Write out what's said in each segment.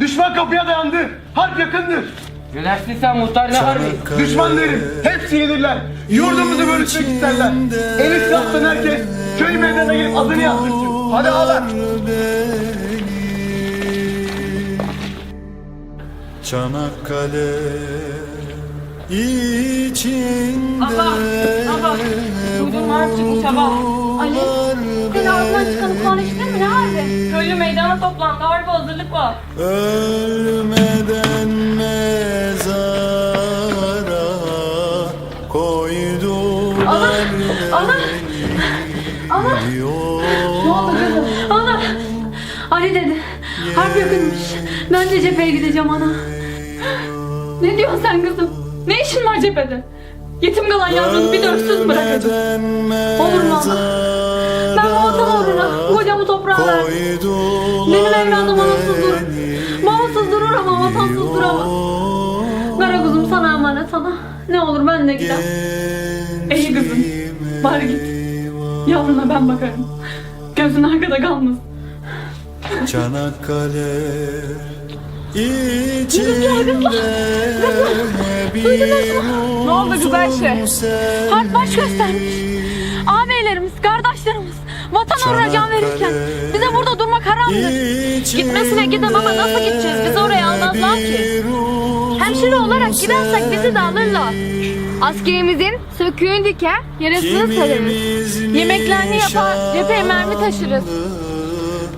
Düşman kapıya dayandı. Harp yakındır. Ne dersin sen muhtar ne harbi? Düşman derim. Hepsi gelirler. Yurdumuzu bölüşmek isterler. Eli silahtan herkes köy meydanına gelip adını yazdırsın. Hadi ağlar. Çanakkale içinde Baba, baba. Duydun harp çıkmış baba. Ali, senin ağzından çıkanı konuştun? Köylü meydana toplandı. Harbi hazırlık var. ölmeden mezara koydular Ana! Ana! yol Ana! Ali dedi. Harp yakınmış. Ben de cepheye gideceğim ana. Ne diyorsun sen kızım? Ne işin var cephede? Yetim kalan yavrunuzu bir de öksüz bırakacağım? Olur mu ana? Ben Benim evladım anasız durur. Babasız durur ama vatansız duramaz. Kara kuzum sana emanet ana. Ne olur ben de giderim. İyi kızım. Bari git. Yavruna ben bakarım. Gözün arkada kalmasın. Çanakkale içinde bir Ne oldu güzel şey? Harp baş göstermiş. Ağabeylerimiz, kardeşlerimiz vatan uğruna can verirken haramdır. Gitmesine gidem ama nasıl gideceğiz? Bizi oraya almazlar ki. Hemşire olarak gidersek bizi de alırlar. Askerimizin söküğünü diker, yarasını sararız. Yemeklerini yapar, cepheye mermi taşırız.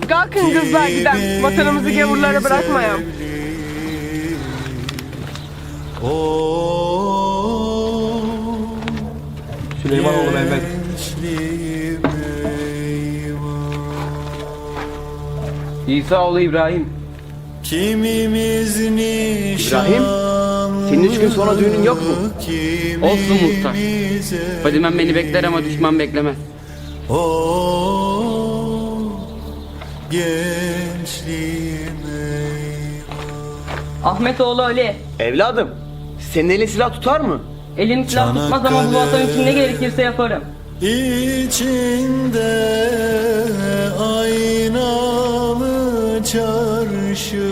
Kalkın kızlar giden. Vatanımızı gavurlara bırakmayalım. Süleymanoğlu Mehmet. İsaoğlu İbrahim. Kimimiz İbrahim, senin üç gün sonra düğünün yok mu? Olsun muhtar. Fadimen beni bekler ama düşman beklemez. O gençliğime Ahmet oğlu Ali. Evladım, senin elin silah tutar mı? Elim silah tutmaz ama bu vatan için ne gerekirse yaparım. içinde aynalı çarşı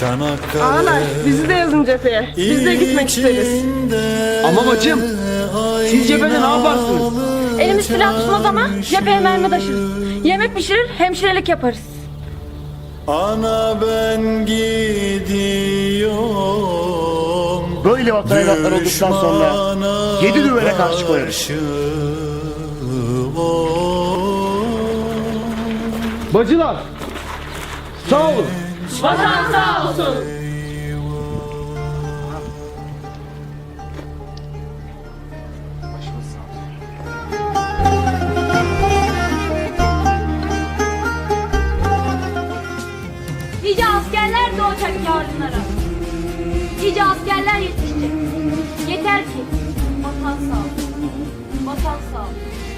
Çanakkale Ağalar bizi de yazın cepheye. Biz de gitmek isteriz. Ama bacım, siz cephede ne yaparsınız? Elimiz silah tutmaz ama cepheye mermi taşırız. Yemek pişirir, hemşirelik yaparız. Ana ben gidiyorum Böyle vatan evlatları olduktan sonra yedi düvele karşı koyarız. Bacılar, sağ olun. Vatan sağ olsun. Nice askerler doğacak yarınlara. Nice askerler yetişecek. Yeter ki vatan sağ olsun. Vatan sağ olsun.